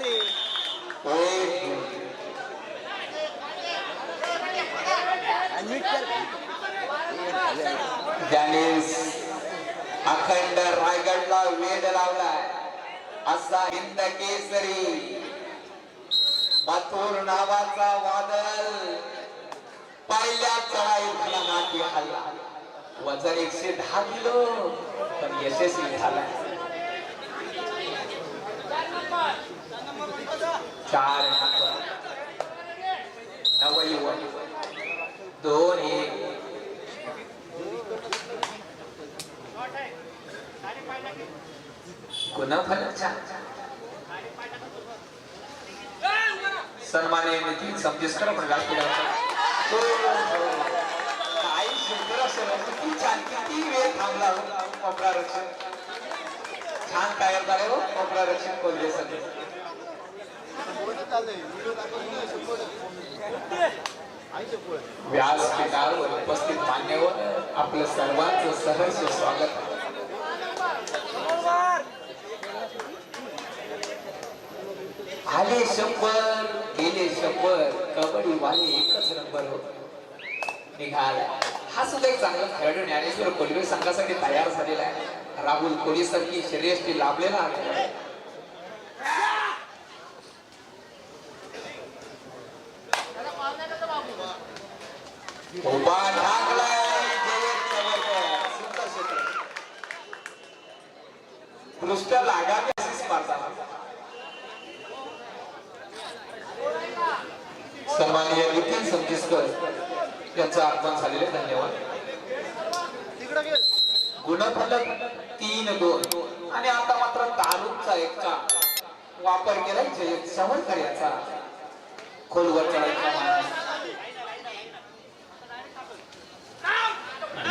रे. आणि अखंड रायगडला वेध लावला. असा हिंद केसरी. मथुर नावाचा वादल पहिल्या चढाईत झाला नाट्य हल्ला. वजन एकशे दहा किलो पण यशस्वी झाला. चार नंबर नवयुवक दोन एक। गुणफलच्या सन्मान्य नितीन समजेस्कर पण काही हो, हो, हो. सुंदर असेल किती छान किती वेळ थांबला कोपरा रक्षण छान तयार झाले हो कोपरा रक्षण कोल्हे सगळे. व्यासपीठावर उपस्थित मान्यवर आपलं सर्वांचं सहर्ष स्वागत. आले शंभर गेले शंभर कबड्डी वाले एकच नंबर हो निघाला. हा सुद्धा एक चांगला खेळाडू ज्ञानेश्वर कोल्हे संघासाठी तयार झालेला आहे. राहुल कोळी सारखी शरीरष्टी लाभलेला आहे. उभा ठाकलाय सुंदर क्षेत्र. दृष्ट लागावी अशी स्पर्धा. सन्माननीय नितीन समजिस्कर यांचं आगमन झालेले धन्यवाद. गुणफलक तीन दोन. आणि आता मात्र दारूचा एकचा वापर केलाय जयंत सावरकर याचा. खोलवर चढायचा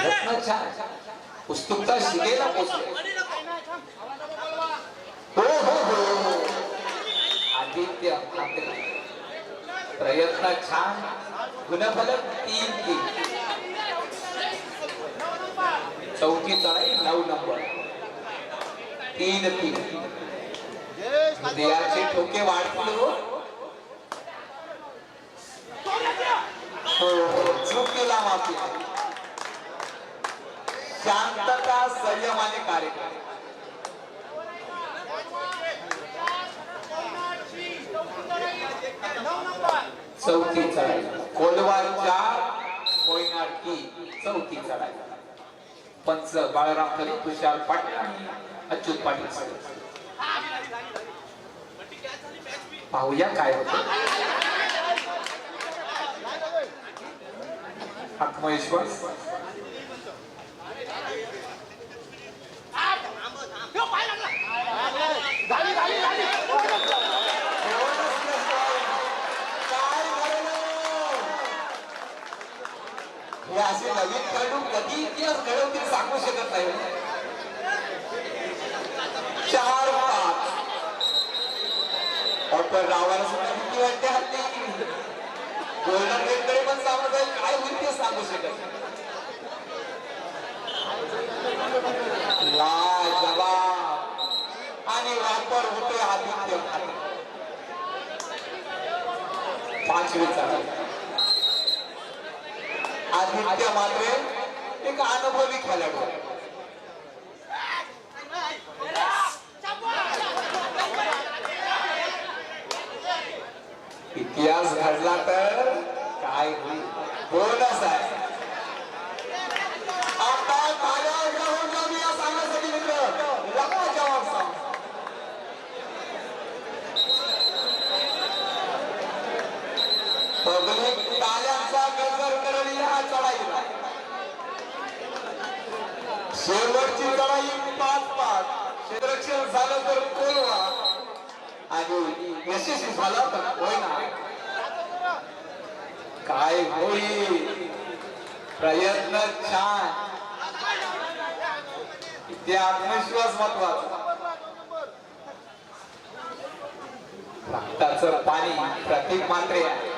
रत्नाच्या रत्न छान उत्सुकता शिगेला पोचले. हो हो हो, हो. आदित्य ठाकरे प्रयत्न छान. गुणफल तीन तीन. चौथी चढाई नऊ नंबर. तीन तीन. हृदयाचे ठोके वाढतील हो. हो हो. चुकीला माफी. शांतता संयम आणि कार्यक्रम. चौथी चढाई. कोलवार चार कोयना टी चौथी चढाई. पंच बाळराम तरी तुषार पाटील आणि अच्युत पाटील पाहूया काय होत. आत्मविश्वास हे असे नवीन खेळाडू कधी इतिहास घडवतील सांगू शकत नाही. चार पाच. डॉक्टर रावाला सुद्धा किती वाटते हल्ली गोल्डन गेटकडे पण सामोरं जाईल काय होईल ते सांगू शकत नाही. लाजवाब आणि वापर होतोय आदित्य. पाचवी चालू आदित्य मात्र एक अनुभवी खेळाडू. इतिहास घडला तर काय होईल? बोनस आहे. ताल्यांचा गजर करेल या चढाईला शेवटची चढाई पाच पाच. क्षेत्ररक्षण झालं तर कोलवा आणि यशस्वी झाला तर होईना. काय होईल? प्रयत्न छान. ते आत्मविश्वास महत्त्वाचा. रक्ताचं पाणी प्रतीक मात्रे आहे.